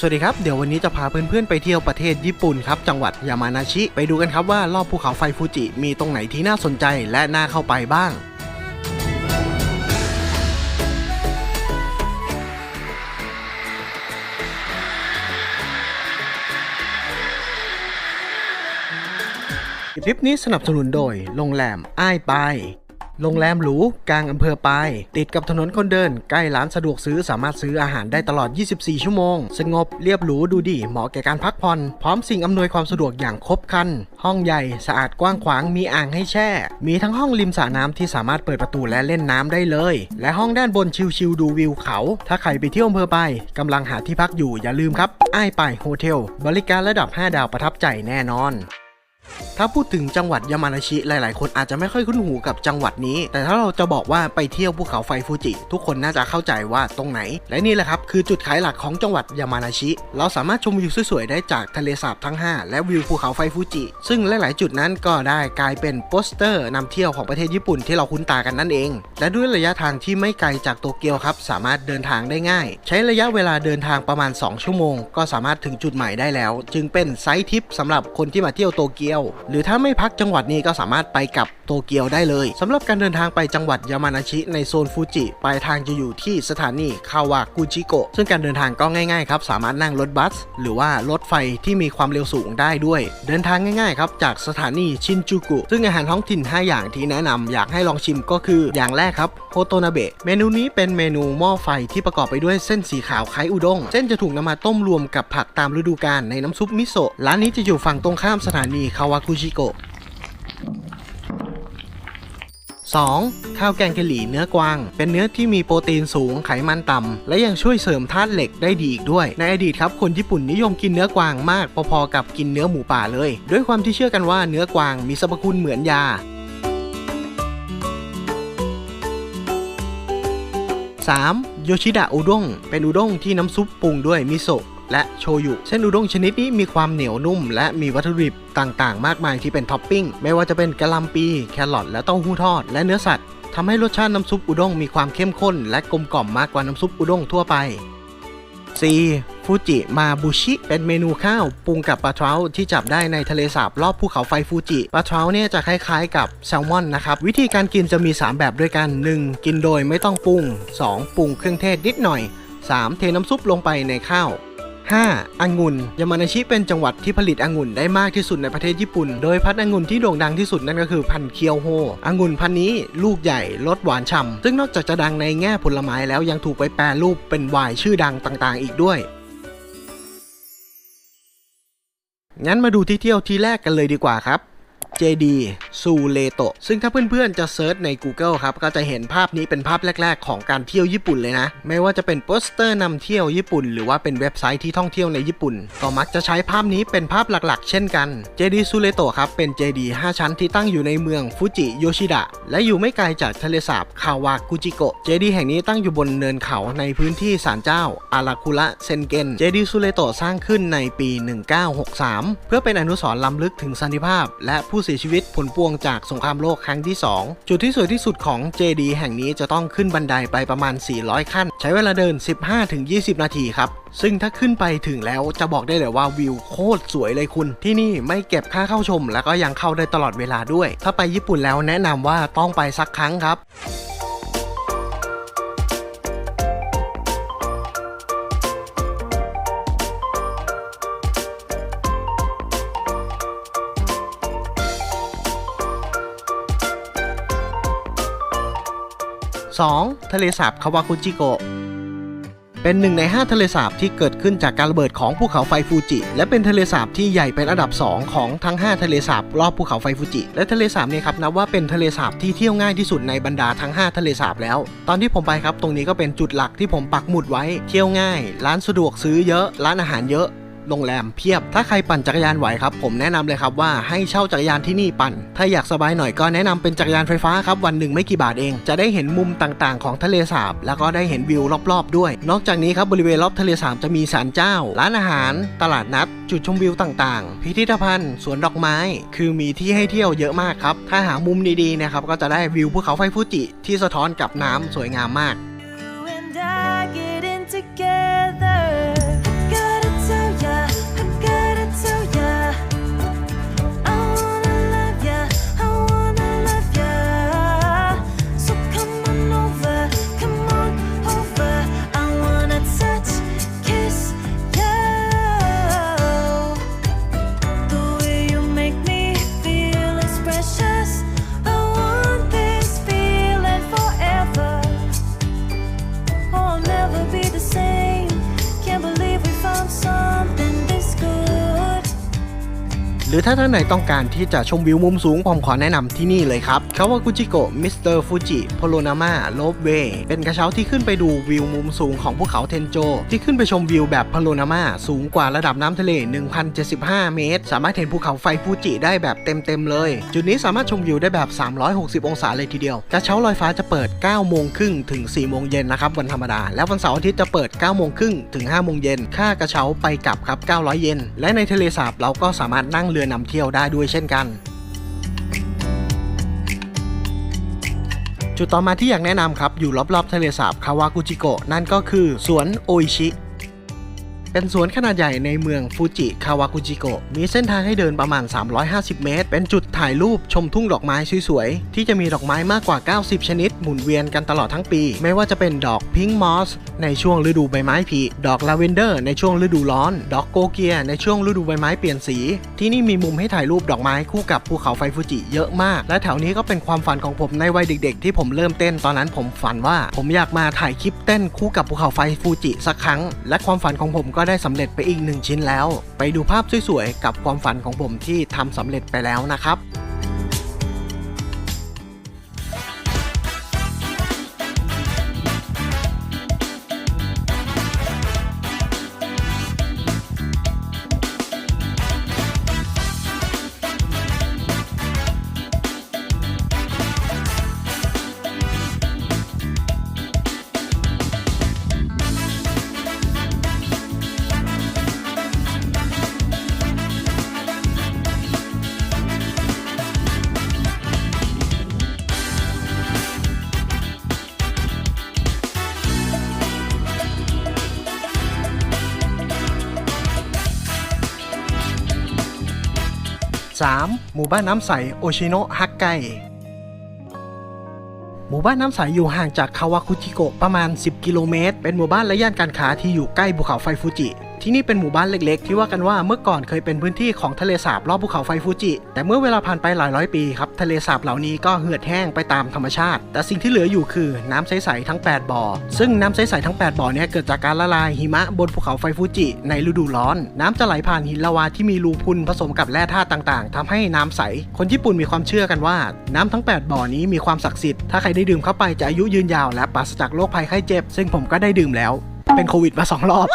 สวัสดีครับ เดี๋ยววันนี้จะพาเพื่อนๆไปเที่ยวประเทศญี่ปุ่นครับ จังหวัดยามานาชิ ไปดูกันครับว่ารอบภูเขาไฟฟูจิมีตรงไหนที่น่าสนใจและน่าเข้าไปบ้างคลิปนี้สนับสนุนโดยโรงแรมอ้ายปาย โรงแรมหรูกลางอำเภอปาย ติดกับถนนคนเดิน ใกล้ร้านสะดวกซื้อสามารถซื้ออาหารได้ตลอด 24 ชั่วโมง สงบเรียบหรูดูดี เหมาะแก่การพักผ่อน พร้อมสิ่งอำนวยความสะดวกอย่างครบครัน ห้องใหญ่สะอาดกว้างขวางมีอ่างให้แช่ มีทั้งห้องริมสระน้ำที่สามารถเปิดประตูและเล่นน้ำได้เลย และห้องด้านบนชิลๆดูวิวเขา ถ้าใครไปเที่ยวอำเภอปายกำลังหาที่พักอยู่อย่าลืมครับอ้ายปายโฮเทลบริการระดับ 5 ดาวประทับใจแน่นอน ถ้าพูดถึงจังหวัดยามานาชิหลาย ๆ คนอาจจะไม่ค่อยคุ้นหูกับจังหวัดนี้ แต่ถ้าเราจะบอกว่าไปเที่ยวภูเขาไฟฟูจิ ทุกคนน่าจะเข้าใจว่าตรงไหน และนี่แหละครับคือจุดขายหลักของจังหวัดยามานาชิ เราสามารถชมวิวสวย ๆ ได้จากทะเลสาบทั้ง 5 และวิวภูเขาไฟฟูจิ ซึ่งหลาย ๆ จุดนั้นก็ได้กลายเป็นโปสเตอร์นำเที่ยวของประเทศญี่ปุ่นที่เราคุ้นตากันนั่นเอง และด้วยระยะทางที่ไม่ไกลจากโตเกียวครับสามารถเดินทางได้ง่าย ใช้ระยะเวลาเดินทางประมาณ 2 ชั่วโมง ก็สามารถถึงจุดหมายได้แล้ว จึงเป็นไซต์ทริปสำหรับคนที่มาเที่ยวโตเกียวหรือถ้าไม่พักจังหวัดนี้ก็สามารถไปกับโตเกียวได้เลยสำหรับการเดินทางไปจังหวัดยามานาชิในโซนฟูจิปลายทางจะอยู่ที่สถานีคาวากุจิโกะซึ่งการเดินทางก็ง่ายๆครับสามารถนั่งรถบัส หรือว่ารถไฟที่มีความเร็วสูงได้ด้วย เดินทางง่ายๆครับจากสถานีชินจูกุซึ่งอาหารท้องถิ่น 5 อย่างที่แนะนำอยากให้ลองชิมก็คืออย่างแรกครับโฮโตนาเบะเมนูนี้เป็นเมนูหม้อไฟที่ประกอบไปด้วยเส้นสีขาวคล้ายอุด้งเส้นจะถูกนำมาต้มรวมกับผักตามฤดูกาลในน้ำซุปมิโซะร้านนี้จะอยู่ฝั่งตรงข้ามสถานีคาวากุจิโกะ 2. ข้าวแกงกะหรี่เนื้อกวาง เป็นเนื้อที่มีโปรตีนสูงไขมันต่ำ และยังช่วยเสริมธาตุเหล็กได้ดีอีกด้วย ในอดีตครับคนญี่ปุ่นนิยมกินเนื้อกวางมากพอๆกับกินเนื้อหมูป่าเลย ด้วยความที่เชื่อกันว่าเนื้อกวางมีสรรพคุณเหมือนยา 3. โยชิดะอุด้ง เป็นอุด้งที่น้ำซุปปรุงด้วยมิโซะ และโชยุ เส้นอุด้งชนิดนี้มีความเหนียวนุ่ม และมีวัตถุดิบต่างๆ มากมายที่เป็นท็อปปิ้ง ไม่ว่าจะเป็นกะหล่ำปี แครอทและเต้าหู้ทอด และเนื้อสัตว์ทำให้รสชาติน้ำซุปอุด้งมีความเข้มข้น และกลมกล่อมมากกว่าน้ำซุปอุด้งทั่วไป 4. ฟูจิมาบุชิ เป็นเมนูข้าวปรุงกับปลาเทราที่จับได้ในทะเลสาบรอบภูเขาไฟฟูจิ ปลาเทราเนี่ยจะคล้ายๆ กับแซลมอนนะครับ วิธีการกินจะมี 3 แบบด้วยกัน 1. กินโดยไม่ต้องปรุง 2. ปรุงเครื่องเทศนิดหน่อย 3. เทน้ำซุปลงไปในข้าว 5. องุ่นยามานาชิเป็นจังหวัดที่ผลิตองุ่นได้มากที่สุดในประเทศญี่ปุ่น โดยพันธุ์องุ่นที่โด่งดังที่สุดนั่นก็คือพันธุ์เคียวโฮองุ่นพันธุ์นี้ลูกใหญ่รสหวานฉ่ำซึ่งนอกจากจะดังในแง่ผลไม้แล้วยังถูกไปแปรรูปเป็นไวน์ชื่อดังต่างๆ อีกด้วยงั้นมาดูที่เที่ยวที่แรกกันเลยดีกว่าครับ JD ซูเลโตซึ่งถ้าเพื่อนๆ จะเซิร์ชใน Google ครับ ก็จะเห็นภาพนี้เป็นภาพแรก ๆ ของการเที่ยวญี่ปุ่นเลยนะ ไม่ว่าจะเป็นโปสเตอร์นำเที่ยวญี่ปุ่น หรือว่าเป็นเว็บไซต์ที่ท่องเที่ยวในญี่ปุ่น ก็มักจะใช้ภาพนี้เป็นภาพหลักๆ เช่นกัน JD ซูเลโตครับ เป็น JD 5 ชั้นที่ตั้งอยู่ในเมืองฟูจิโยชิดะและอยู่ไม่ไกลจากทะเลสาบคาวากุจิโกะ JD แห่งนี้ตั้งอยู่บนเนินเขาในพื้นที่ศาลเจ้าอาราคุระเซนเกน JD ซูเลโตสร้างขึ้นในปี 1963 เพื่อเป็นอนุสรณ์ล้ำลึกถึงสันติภาพ และผู้สียชีวิตผลพวงจากสงครามโลกครั้งที่ 2 จุดที่สวยที่สุดของเจดีแห่งนี้จะต้องขึ้นบันไดไปประมาณ 400 ขั้น ใช้เวลาเดิน 15-20 นาทีครับซึ่งถ้าขึ้นไปถึงแล้วจะบอกได้เลยว่าวิวโคตรสวยเลยคุณ ที่นี่ไม่เก็บค่าเข้าชม แล้วก็ยังเข้าได้ตลอดเวลาด้วย ถ้าไปญี่ปุ่นแล้วแนะนำว่าต้องไปสักครั้งครับ 2. ทะเลสาบคาวากุจิโกะเป็นหนึ่งใน 5 ทะเลสาบที่เกิดขึ้นจากการระเบิดของภูเขาไฟฟูจิ และเป็นทะเลสาบที่ใหญ่เป็นอันดับ 2 ของทั้ง 5 ทะเลสาบรอบภูเขาไฟฟูจิ และทะเลสาบเนี่ยครับนับว่าเป็นทะเลสาบที่เที่ยวง่ายที่สุดในบรรดาทั้ง 5 ทะเลสาบแล้ว ตอนที่ผมไปครับตรงนี้ก็เป็นจุดหลักที่ผมปักหมุดไว้เที่ยวง่าย ร้านสะดวกซื้อเยอะ ร้านอาหารเยอะ โรงแรมเพียบ ถ้าใครปั่นจักรยานไหวครับ ผมแนะนำเลยครับว่าให้เช่าจักรยานที่นี่ปั่น ถ้าอยากสบายหน่อยก็แนะนำเป็นจักรยานไฟฟ้าครับวันหนึ่งไม่กี่บาทเอง จะได้เห็นมุมต่างๆ ของทะเลสาบ แล้วก็ได้เห็นวิวรอบๆ ด้วย นอกจากนี้ครับบริเวณรอบทะเลสาบจะมีศาลเจ้า ร้านอาหาร ตลาดนัด จุดชมวิวต่างๆ พิพิธภัณฑ์ สวนดอกไม้ คือมีที่ให้เที่ยวเยอะมากครับ ถ้าหามุมดีๆนะครับก็จะได้วิวภูเขาไฟฟูจิที่สะท้อนกับน้ำสวยงามมาก together. หรือถ้าท่านไหนต้องการที่จะชมวิวมุมสูงผมขอแนะนำที่นี่เลยครับคาวากุจิโกะมิสเตอร์ฟูจิโพโลนาม่าโลบเวเป็นกระเช้าที่ขึ้นไปดูวิวมุมสูงของภูเขาเทนโจ ที่ขึ้นไปชมวิวแบบพโลนาม่าสูงกว่าระดับน้ำทะเล 1,075 เมตร สามารถเห็นภูเขาไฟฟูจิได้แบบเต็มๆเลย จุดนี้สามารถชมวิวได้แบบ 360 องศาเลยทีเดียว กระเช้าลอยฟ้าจะเปิด 9 โมงครึ่งถึง 4 โมงเย็นนะครับวันธรรมดา และวันเสาร์อาทิตย์จะเปิด 9 โมงครึ่งถึง 5 โมงเย็นค่ากระเช้าไปกลับครับ 900 เยน และในทะเลสาบเราก็สามารถนั่งเรือนำเที่ยวได้ด้วยเช่นกัน จุดต่อมาที่อยากแนะนำครับ อยู่รอบๆทะเลสาบคาวากุจิโกะนั่นก็คือสวนโออิชิ เป็นสวนขนาดใหญ่ในเมืองฟูจิคาวากุจิโกะมีเส้นทางให้เดินประมาณ 350 เมตร เป็นจุดถ่ายรูปชมทุ่งดอกไม้สวยๆ ที่จะมีดอกไม้มากกว่า 90 ชนิด หมุนเวียนกันตลอดทั้งปี ไม่ว่าจะเป็นดอกพิงค์มอสในช่วงฤดูใบไม้ผลิดอกลาเวนเดอร์ในช่วงฤดูร้อน ดอกโกเกียในช่วงฤดูใบไม้เปลี่ยนสี ที่นี่มีมุมให้ถ่ายรูปดอกไม้คู่กับภูเขาไฟฟูจิเยอะมาก และแถวนี้ก็เป็นความฝันของผมในวัยเด็ก ๆ ที่ผมเริ่มเต้นตอนนั้นผมฝันว่า ผมอยากมาถ่ายคลิปเต้นคู่กับภูเขาไฟฟูจิสักครั้ง และความฝันของผมก็ได้สำเร็จไปอีกหนึ่งชิ้นแล้ว ไปดูภาพสวยๆกับความฝันของผมที่ทำสำเร็จไปแล้วนะครับ 3. หมู่บ้านน้ำใสโอชิโนะฮักไกหมู่บ้านน้ำใสอยู่ห่างจากคาวาคุจิโกะประมาณ 10 กิโลเมตร เป็นหมู่บ้านและย่านการค้าที่อยู่ใกล้ภูเขาไฟฟูจิ ที่นี่เป็นหมู่บ้านเล็ก ๆ ที่ว่ากันว่าเมื่อก่อนเคยเป็นพื้นที่ของทะเลสาบรอบภูเขาไฟฟูจิ แต่เมื่อเวลาผ่านไปหลายร้อยปีครับทะเลสาบเหล่านี้ก็เหือดแห้งไปตามธรรมชาติ แต่สิ่งที่เหลืออยู่คือน้ำใสๆทั้ง 8 บ่อ ซึ่งน้ำใสๆทั้ง 8 บ่อเนี้เกิดจากการละลายหิมะบนภูเขาไฟฟูจิ ในฤดูร้อน น้ำจะไหลผ่านหินละวาที่มีรูพุนผสมกับแร่ธาตุต่างๆทำให้น้ำใส คนญี่ปุ่นมีความเชื่อกันว่า น้ำทั้ง 8 บ่อนี้มีความศักดิ์สิทธิ์ถ้าใครได้ดื่มเข้าไปจะอายุยืนยาวและปราศจากโรคภัยไข้เจ็บ ซึ่งผมก็ได้ดื่มแล้ว เป็นโควิดมาสองรอบ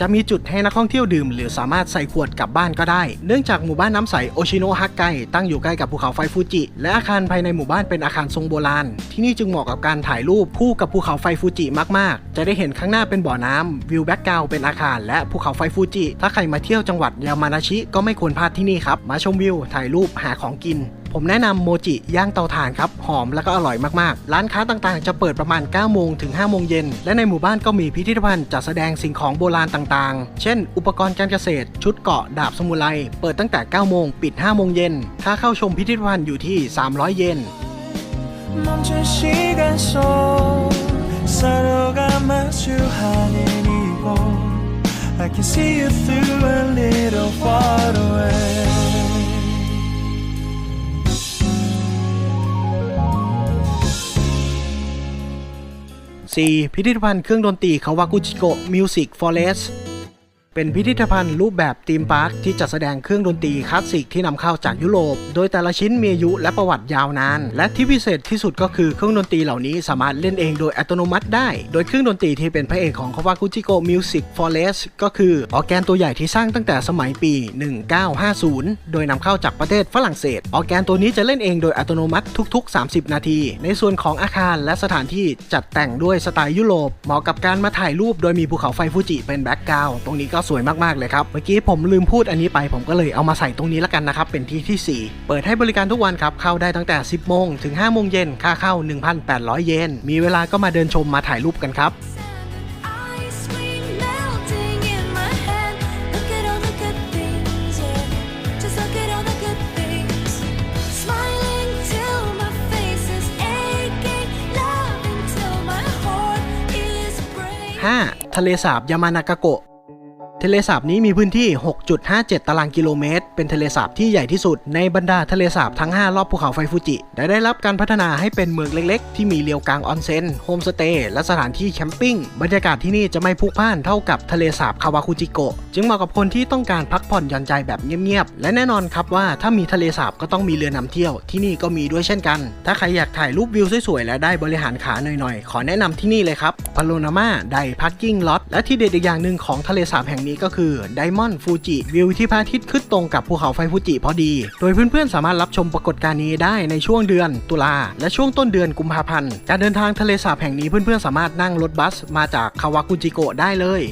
จะมีจุดให้นักท่องเที่ยวดื่ม หรือสามารถใส่ขวดกลับบ้านก็ได้ เนื่องจากหมู่บ้านน้ำใสโอชิโนะฮักไกตั้งอยู่ใกล้กับภูเขาไฟฟูจิ และอาคารภายในหมู่บ้านเป็นอาคารทรงโบราณ ที่นี่จึงเหมาะกับการถ่ายรูปคู่กับภูเขาไฟฟูจิมากๆ จะได้เห็นข้างหน้าเป็นบ่อน้ำวิวแบ็กกราวเป็นอาคารและภูเขาไฟฟูจิ ถ้าใครมาเที่ยวจังหวัดยามานาชิก็ไม่ควรพลาดที่นี่ครับ มาชมวิวถ่ายรูปหาของกิน ผมแนะนำโมจิย่างเตาถ่านครับ หอมแล้วก็อร่อยมากๆ ร้านค้าต่างๆ จะเปิดประมาณ 9 โมงถึง 5 โมงเย็น และในหมู่บ้านก็มีพิพิธภัณฑ์จัดแสดงสิ่งของโบราณต่างๆ เช่น อุปกรณ์การเกษตร ชุดเกาะดาบสมุไร เปิดตั้งแต่ 9 โมง ปิด 5 โมงเย็น ค่าเข้าชมพิพิธภัณฑ์อยู่ที่ 300 เยน I can see you through a little far away พิพิธภัณฑ์เครื่องดนตรีคาวากุจิโกะมิวสิกฟอเรส เป็นพิพิธภัณฑ์รูปแบบธีมพาร์คที่จัดแสดงเครื่องดนตรีคลาสสิกที่นำเข้าจากยุโรป โดยแต่ละชิ้นมีอายุและประวัติยาวนาน และที่พิเศษที่สุดก็คือเครื่องดนตรีเหล่านี้สามารถเล่นเองโดยอัตโนมัติได้ โดยเครื่องดนตรีที่เป็นพระเอกของคาวากุจิโกมิวสิกฟอเรสก็คือออแกนตัวใหญ่ที่สร้างตั้งแต่สมัยปี 1950 โดยนำเข้าจากประเทศฝรั่งเศส ออแกนตัวนี้จะเล่นเองโดยอัตโนมัติทุก ๆ 30 นาที ในส่วนของอาคารและสถานที่จัดแต่งด้วยสไตล์ยุโรปเหมาะกับการมาถ่ายรูป โดยมีภูเขาไฟฟูจิเป็นแบ็กกราวด์ตรงนี้ก็สวยมาก ๆ เลยครับ เมื่อกี้ผมลืมพูดอันนี้ไปผมก็เลยเอามาใส่ตรงนี้แล้วกันนะครับ เป็นที่ที่ 4 เปิดให้บริการทุกวันครับ เข้าได้ตั้งแต่ 10 โมงถึง 5 โมงเย็น ค่าเข้า 1,800 เยน มีเวลาก็มาเดินชมมาถ่ายรูปกันครับ Ice cream melting in my head. Look at all the good things, yeah. Just look at all the good things. Smiling till my face is aching. Loving till my heart is breaking. 5. ทะเลสาบยามานากาโกะ ทะเลสาบนี้มีพื้นที่ 6.57 ตารางกิโลเมตร เป็นทะเลสาบที่ใหญ่ที่สุดในบรรดาทะเลสาบทั้ง 5 รอบภูเขาไฟฟูจิและได้รับการพัฒนาให้เป็นเมืองเล็กๆ ที่มีเรียวกลางออนเซ็น โฮมสเตย์ และสถานที่แคมปิ้ง บรรยากาศที่นี่จะไม่พลุกพล่านเท่ากับทะเลสาบคาวาคุจิโกะ จึงเหมาะกับคนที่ต้องการพักผ่อนหย่อนใจแบบเงียบๆ และแน่นอนครับว่าถ้ามีทะเลสาบก็ต้องมีเรือนำเที่ยว ที่นี่ก็มีด้วยเช่นกัน ถ้าใครอยากถ่ายรูปวิวสวยๆ และได้บริหารขาหน่อยๆ ขอแนะนำที่นี่เลยครับ พาโลนามาไดพักกิ้งล็อตและที่เด็ดอีกอย่างหนึ่งของทะเลสาบแห่งนี้ก็คือไดมอนด์ฟูจิวิวที่พระอาทิตย์ขึ้นตรงกับภูเขาไฟฟูจิพอดี โดยเพื่อนๆสามารถรับชมปรากฏการณ์นี้ได้ในช่วงเดือนตุลาและช่วงต้นเดือนกุมภาพันธ์การเดินทางทะเลสาบแห่งนี้เพื่อนๆสามารถนั่งรถบัสมาจากคาวากุจิโกะได้เลย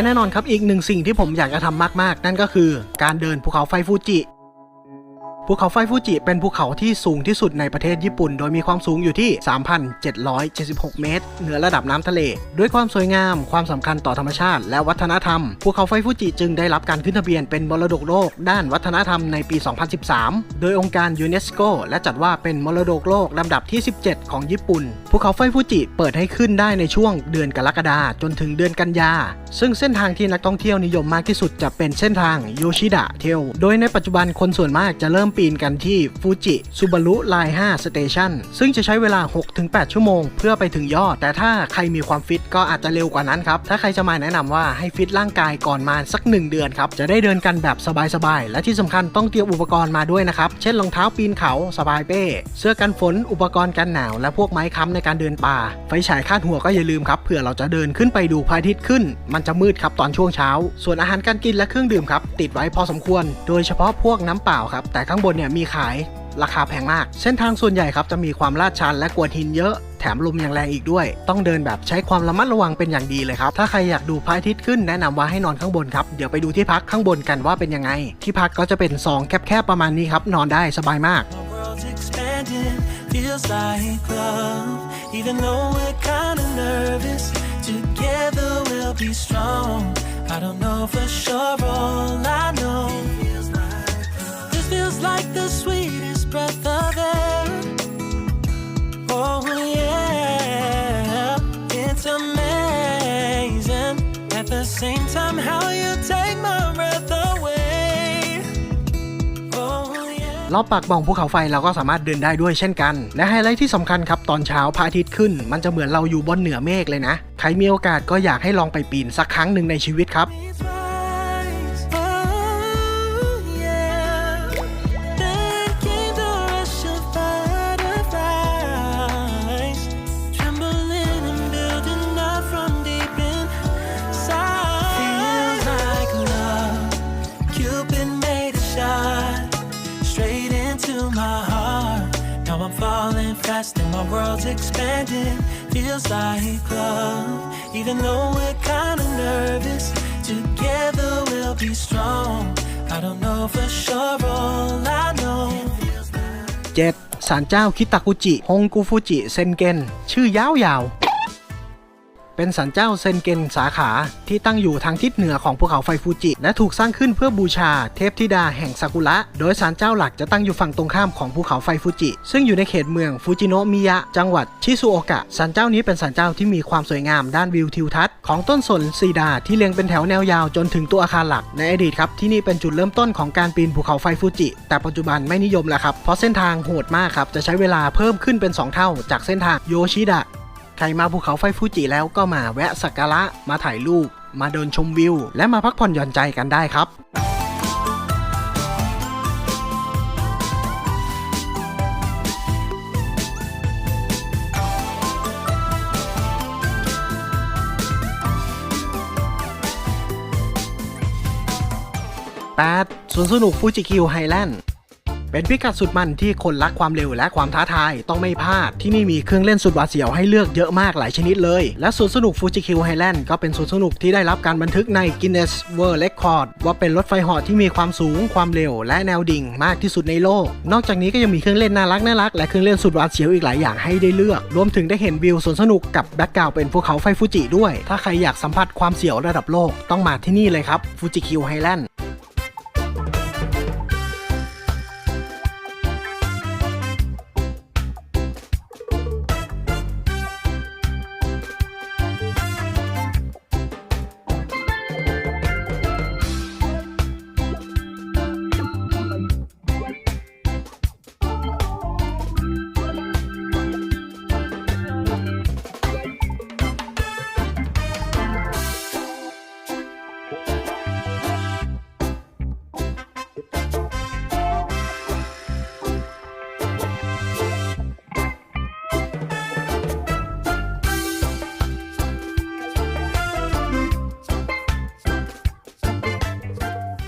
และแน่นอนครับอีกหนึ่งสิ่งที่ผมอยากจะทำมากๆ นั่นก็คือการเดินภูเขาไฟฟูจิภูเขาไฟฟูจิเป็นภูเขาที่สูงที่สุดในประเทศญี่ปุ่น โดยมีความสูงอยู่ที่ 3,776 เมตร เหนือระดับน้ำทะเล ด้วยความสวยงาม ความสำคัญต่อธรรมชาติ และวัฒนธรรม ภูเขาไฟฟูจิจึงได้รับการขึ้นทะเบียนเป็นมรดกโลก ด้านวัฒนธรรมในปี 2013 โดยองค์การยูเนสโกและจัดว่าเป็นมรดกโลกลำดับที่ 17 ของญี่ปุ่นภูเขาไฟฟูจิเปิดให้ขึ้นได้ในช่วงเดือนกรกฎาคมจนถึงเดือนกันยา ซึ่งเส้นทางที่นักท่องเที่ยวนิยมมากที่สุดจะเป็นเส้นทางโยชิดะเทล โดยในปัจจุบันคนส่วนมากจะเริ่มปีนกันที่ฟูจิซูบารุไลน์5สเตชันซึ่งจะใช้เวลา 6-8 ชั่วโมง เพื่อไปถึงยอด แต่ถ้าใครมีความฟิตก็อาจจะเร็วกว่านั้นครับ ถ้าใครจะมาแนะนำว่าให้ฟิตร่างกายก่อนมาสัก 1 เดือนครับ จะได้เดินกันแบบสบายๆ และที่สำคัญต้องเตรียมอุปกรณ์มาด้วยนะครับ เช่นรองเท้าปีนเขาสบายเป้ เสื้อกันฝน อุปกรณ์กันหนาว และพวกไม้ค้ำในการเดินป่า ไฟฉายคาดหัวก็อย่าลืมครับเผื่อเราจะเดินขึ้นไปดูพระอาทิตย์ขึ้น มันจะมืดครับตอนช่วงเช้า ส่วนอาหารการกินและเครื่องดื่มครับติดไว้พอสมควร โดยเฉพาะพวกน้ำเปล่าครับ แต่ข้างบนเนี่ยมีขายราคาแพงมาก เส้นทางส่วนใหญ่ครับจะมีความลาดชันและกวนหินเยอะแถมลมย่างแรงอีกด้วย ต้องเดินแบบใช้ความระมัดระวังเป็นอย่างดีเลยครับ ถ้าใครอยากดูพระอาทิตย์ขึ้นแนะนำว่าให้นอนข้างบนครับ เดี๋ยวไปดูที่พักข้างบนกันว่าเป็นยังไง ที่พักก็จะเป็นซองแคบๆประมาณนี้ครับ นอนได้สบายมาก My world's expanding, feels like love. Even though we're kinda nervous, together we'll be strong. I don't know for sure, all I know. This feels like the sweetest breath of air. Oh, yeah. It's amazing. At the same time, how you take รอบปากบ่องภูเขาไฟเราก็สามารถเดินได้ด้วยเช่นกัน และไฮไลท์ที่สำคัญครับตอนเช้าพระอาทิตย์ขึ้น มันจะเหมือนเราอยู่บนเหนือเมฆเลยนะ ใครมีโอกาสก็อยากให้ลองไปปีนสักครั้งหนึ่งในชีวิตครับ falling fast and my world's expanding. Feels like love, even though we're kinda nervous. Together we'll be strong. I don't know for sure, all I know. 7. ศาลเจ้าคิตากุจิ ฮงกูฟูจิ เซนเกน ชื่อยาวๆ เป็นศาลเจ้าเซนเกนสาขาที่ตั้งอยู่ทางทิศเหนือของภูเขาไฟฟูจิ และถูกสร้างขึ้นเพื่อบูชาเทพธิดาแห่งซากุระ โดยศาลเจ้าหลักจะตั้งอยู่ฝั่งตรงข้ามของภูเขาไฟฟูจิ ซึ่งอยู่ในเขตเมืองฟูจิโนะมิยะ จังหวัดชิซุโอกะศาลเจ้านี้เป็นศาลเจ้าที่มีความสวยงามด้านวิวทิวทัศน์ของต้นสนซีดาที่เรียงเป็นแถวแนวยาวจนถึงตัวอาคารหลักในอดีตครับที่นี่เป็นจุดเริ่มต้นของการปีนภูเขาไฟฟูจิ แต่ปัจจุบันไม่นิยมแล้วครับเพราะเส้นทางโหดมากครับจะใช้เวลาเพิ่มขึ้นเป็นสองเท่า จากเส้นทางโยชิดะ ใครมาภูเขาไฟฟูจิแล้วก็มาแวะสักการะมาถ่ายรูป มาเดินชมวิว และมาพักผ่อนหย่อนใจกันได้ครับ 8. สวนสนุกฟูจิคิวไฮแลนด์ เป็นพิกัดสุดมันที่คนรักความเร็วและความท้าทายต้องไม่พลาด ที่นี่มีเครื่องเล่นสุดหวาดเสียวให้เลือกเยอะมากหลายชนิดเลย และสวนสนุกฟูจิคิวไฮแลนด์ก็เป็นสวนสนุกที่ได้รับการบันทึกใน Guinness World Record ว่าเป็นรถไฟหาะที่มีความสูงความเร็ว และแนวดิ่งมากที่สุดในโลก นอกจากนี้ก็ยังมีเครื่องเล่นน่ารักน่ารักและเครื่องเล่นสุดหวาดเสียวอีกหลายอย่างให้ได้เลือก รวมถึงได้เห็นวิวสวนสนุกกับแบ็กกราวเป็นภูเขาไฟฟูจิด้วย ถ้าใครอยากสัมผัสความเสียวระดับโลกต้องมาที่นี่เลยครับฟูจิคิวไฮแลนด์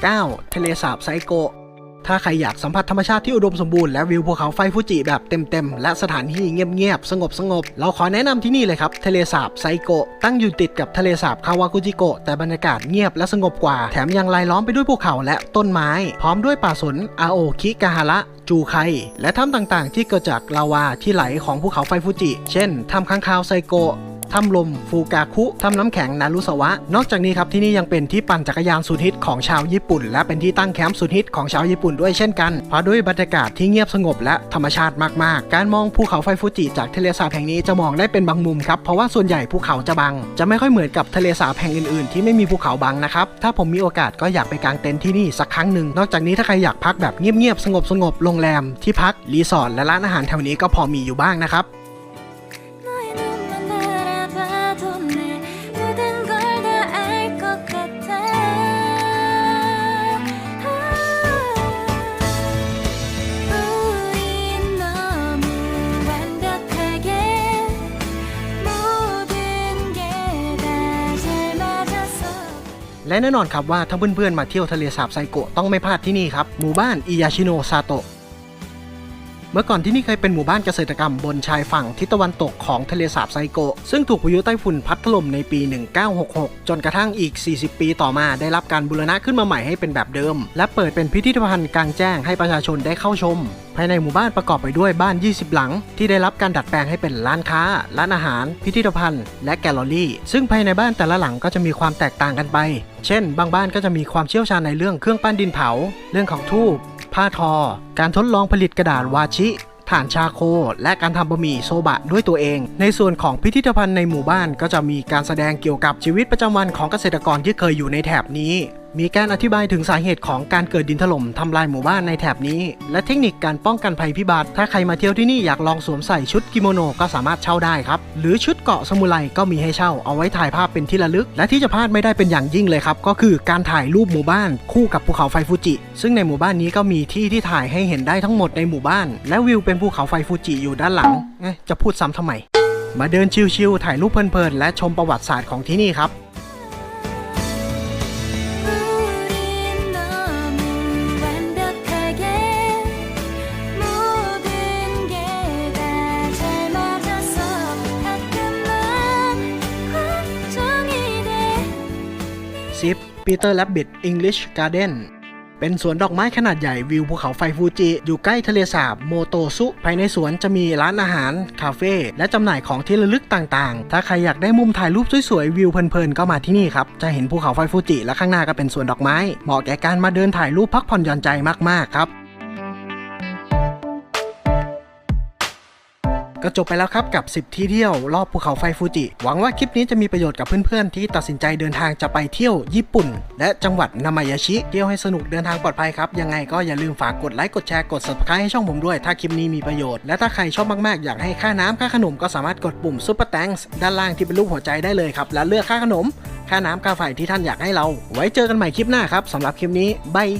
9. ทะเลสาบไซโกะถ้าใครอยากสัมผัสธรรมชาติที่อุดมสมบูรณ์และวิวภูเขาไฟฟูจิแบบเต็มๆ และสถานที่เงียบๆ สงบสงบๆเราขอแนะนำที่นี่เลยครับ ทะเลสาบไซโกะตั้งอยู่ติดกับทะเลสาบคาวากุจิโกะแต่บรรยากาศเงียบและสงบกว่า แถมยังรายล้อมไปด้วยภูเขาและต้นไม้ พร้อมด้วยป่าสนอาโอคิกาฮาระจูไค และถ้ำต่างๆ ที่เกิดจากลาวาที่ไหลของภูเขาไฟฟูจิ เช่นถ้ำค้างคาวไซโกะ ถ้ำลมฟูกาคุถ้ำน้ำแข็งนารุสวะ นอกจากนี้ครับที่นี่ยังเป็นที่ปั่นจักรยานสุดฮิตของชาวญี่ปุ่น และเป็นที่ตั้งแคมป์สุดฮิตของชาวญี่ปุ่นด้วยเช่นกันเพราะด้วยบรรยากาศที่เงียบสงบและธรรมชาติมากๆ การมองภูเขาไฟฟูจิจากทะเลสาบแห่งนี้จะมองได้เป็นบางมุมครับเพราะว่าส่วนใหญ่ภูเขาจะบัง จะไม่ค่อยเหมือนกับทะเลสาบแห่งอื่นๆ ที่ไม่มีภูเขาบังนะครับถ้าผมมีโอกาสก็อยากไปกางเต็นท์ที่นี่สักครั้งหนึ่งนอกจากนี้ถ้าใครอยากพักแบบเงียบๆสงบๆโรงแรมที่พักรีสอร์ทและร้านอาหารแถวนี้ก็พอมีอยู่บ้างนะครับ และแน่นอนครับว่าถ้าเพื่อนๆมาเที่ยวทะเลสาบไซโกะต้องไม่พลาดที่นี่ครับ หมู่บ้านอิยาชิโนซาโตะเมื่อก่อนที่นี่เคยเป็นหมู่บ้านเกษตรกรรมบนชายฝั่งทิศตะวันตกของทะเลสาบไซโกะซึ่งถูกพายุไต้ฝุ่นพัดถล่มในปี 1966 จนกระทั่งอีก 40 ปีต่อมาได้รับการบูรณะขึ้นมาใหม่ให้เป็นแบบเดิม และเปิดเป็นพิพิธภัณฑ์กลางแจ้งให้ประชาชนได้เข้าชม ภายในหมู่บ้านประกอบไปด้วยบ้าน 20 หลัง ที่ได้รับการดัดแปลงให้เป็นร้านค้า ร้านอาหาร พิพิธภัณฑ์ และแกลเลอรี่ ซึ่งภายในบ้านแต่ละหลังก็จะมีความแตกต่างกันไป เช่น บางบ้านก็จะมีความเชี่ยวชาญในเรื่องเครื่องปั้นดินเผา เรื่องของทูบผ้าทอ การทดลองผลิตกระดาษวาชิฐานชาโค และการทำบะหมี่โซบะด้วยตัวเอง ในส่วนของพิพิธภัณฑ์ในหมู่บ้านก็จะมีการแสดงเกี่ยวกับชีวิตประจำวันของเกษตรกรที่เคยอยู่ในแถบนี้ มีการอธิบายถึงสาเหตุของการเกิดดินถล่มทำลายหมู่บ้านในแถบนี้ และเทคนิคการป้องกันภัยพิบัติ ถ้าใครมาเที่ยวที่นี่อยากลองสวมใส่ชุดกิโมโนก็สามารถเช่าได้ครับ หรือชุดเกาะสมุไรก็มีให้เช่า เอาไว้ถ่ายภาพเป็นที่ระลึก และที่จะพลาดไม่ได้เป็นอย่างยิ่งเลยครับ ก็คือการถ่ายรูปหมู่บ้านคู่กับภูเขาไฟฟูจิ ซึ่งในหมู่บ้านนี้ก็มีที่ที่ถ่ายให้เห็นได้ทั้งหมดในหมู่บ้าน และวิวเป็นภูเขาไฟฟูจิอยู่ด้านหลังจะพูดซ้ำทำไม มาเดินชิลๆถ่ายรูปเพลินๆและชมประวัติศาสตร์ของที่นี่ครับ Peter Rabbit English Garden เป็นสวนดอกไม้ขนาดใหญ่วิวภูเขาไฟฟูจิ อยู่ใกล้ทะเลสาบโมโตซุ ภายในสวนจะมีร้านอาหาร คาเฟ่ และจำหน่ายของที่ระลึกต่างๆ ถ้าใครอยากได้มุมถ่ายรูปสวยๆ วิวเพลินๆ ก็มาที่นี่ครับ จะเห็นภูเขาไฟฟูจิและข้างหน้าก็เป็นสวนดอกไม้ เหมาะแก่การมาเดินถ่ายรูปพักผ่อนหย่อนใจมากๆ ครับ ก็จบไปแล้วครับกับ 10 ที่เที่ยวรอบภูเขาไฟฟูจิ หวังว่าคลิปนี้จะมีประโยชน์กับเพื่อนๆ ที่ตัดสินใจเดินทางจะไปเที่ยวญี่ปุ่น และจังหวัดนามายาชิเที่ยวให้สนุกเดินทางปลอดภัยครับ ยังไงก็อย่าลืมฝากกดไลค์กดแชร์กด subscribe ให้ช่องผมด้วย ถ้าคลิปนี้มีประโยชน์และถ้าใครชอบมากๆ อยากให้ค่าน้ำค่าขนมก็สามารถกดปุ่ม super thanks ด้านล่างที่เป็นรูปหัวใจได้เลยครับและเลือกค่าขนม ค่าน้ำค่าไฟที่ท่านอยากให้เรา ไว้เจอกันใหม่คลิปหน้าครับสำหรับคลิปนี้บาย